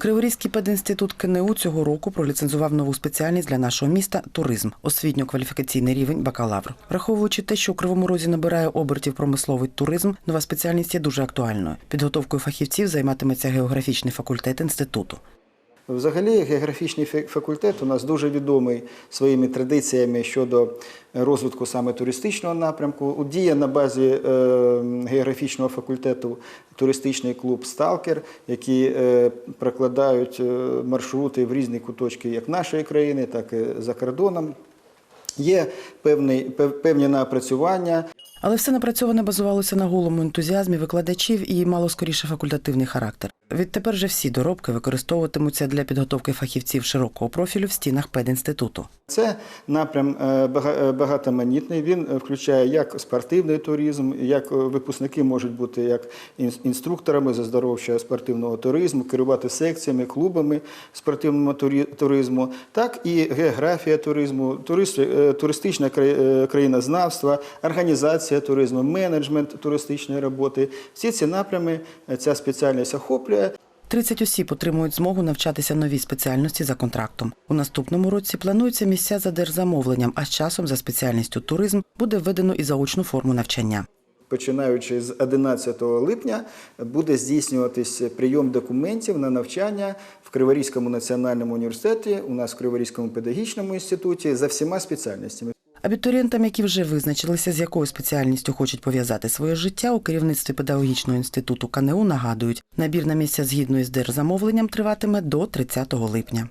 Криворізький пединститут КНУ цього року проліцензував нову спеціальність для нашого міста туризм, освітньо-кваліфікаційний рівень бакалавр. Враховуючи те, що у Кривому Розі набирає обертів промисловий туризм, нова спеціальність є дуже актуальною. Підготовкою фахівців займатиметься географічний факультет інституту. Взагалі, географічний факультет у нас дуже відомий своїми традиціями щодо розвитку саме туристичного напрямку. Діє на базі е, географічного факультету туристичний клуб Сталкер, які е, прокладають е, маршрути в різні куточки як нашої країни, так і за кордоном. Є певний, певні напрацювання. Але все напрацьоване базувалося на голому ентузіазмі викладачів і мало скоріше факультативний характер. Відтепер же всі доробки використовуватимуться для підготовки фахівців широкого профілю в стінах педінституту. Це напрям е, е, багатоманітний. Він е, включає як спортивний туризм, як випускники можуть бути як інструкторами з оздоровчого спортивного туризму, керувати секціями, клубами спортивного туризму, так і географія туризму, турист, туристичне країнознавство, організація туризму, менеджмент туристичної роботи. Всі ці напрями ця спеціальність охоплює. 30 осіб отримують змогу навчатися новій спеціальності за контрактом. У наступному році плануються місця за держзамовленням, а з часом за спеціальністю туризм буде введено і заочну форму навчання. Починаючи з 11 липня буде здійснюватись прийом документів на навчання в Криворізькому національному університеті, у нас в Криворізькому педагогічному інституті за всіма спеціальностями. Абітурієнтам, які вже визначилися, з якою спеціальністю хочуть пов'язати своє життя, у керівництві педагогічного інституту КНУ нагадують, набір на місця згідно із держзамовленням триватиме до 30 липня.